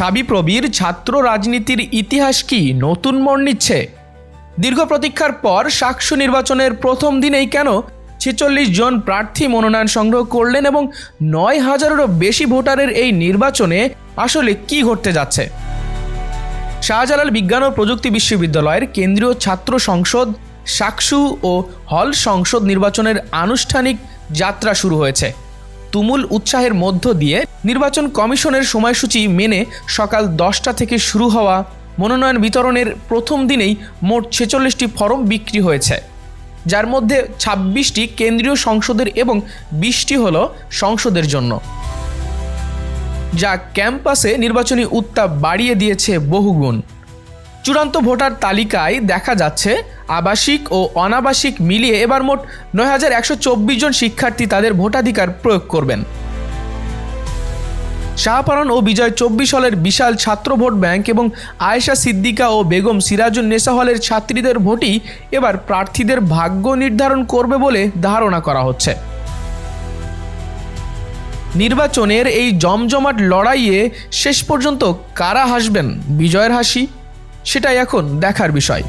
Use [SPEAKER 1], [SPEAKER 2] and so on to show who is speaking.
[SPEAKER 1] সাবিপ্রবির ছাত্র রাজনীতির ইতিহাস কি নতুন মোড় নিচ্ছে? দীর্ঘ প্রতীক্ষার পর সাকসু নির্বাচনের প্রথম দিনেই কেন ছেচল্লিশ জন প্রার্থী মনোনয়ন সংগ্রহ করলেন এবং নয় হাজারেরও বেশি ভোটারের এই নির্বাচনে আসলে কি ঘটতে যাচ্ছে? শাহজালাল বিজ্ঞান ও প্রযুক্তি বিশ্ববিদ্যালয়ের কেন্দ্রীয় ছাত্র সংসদ সাকসু ও হল সংসদ নির্বাচনের আনুষ্ঠানিক যাত্রা শুরু হয়েছে। তুমুল উৎসাহের মধ্য দিয়ে নির্বাচন কমিশনের সময়সূচি মেনে সকাল দশটা থেকে শুরু হওয়া মনোনয়ন বিতরণের প্রথম দিনেই মোট ছেচল্লিশটি ফরম বিক্রি হয়েছে। যার মধ্যে ছাব্বিশটি কেন্দ্রীয় সংসদের এবং বিশটি হল সংসদের জন্য। যা ক্যাম্পাসে নির্বাচনী উত্তাপ বাড়িয়ে দিয়েছে বহুগুণ। চূড়ান্ত ভোটার তালিকায় দেখা যাচ্ছে আবাসিক ও অনাবাসিক মিলিয়ে এবার মোট নয় হাজার একশো চব্বিশ জন শিক্ষার্থী তাদের ভোটাধিকার প্রয়োগ করবেন। শাহপালন ও বিজয় চব্বিশ হলের বিশাল ছাত্র ভোট ব্যাংক এবং আয়েশা সিদ্দিকা ও বেগম সিরাজুন নেসা হলের ছাত্রীদের ভোটই এবার প্রার্থীদের ভাগ্য নির্ধারণ করবে বলে ধারণা করা হচ্ছে। নির্বাচনের এই জমজমাট লড়াইয়ে শেষ পর্যন্ত কারা হাসবেন? বিজয়ের হাসি? সেটাই এখন দেখার বিষয়।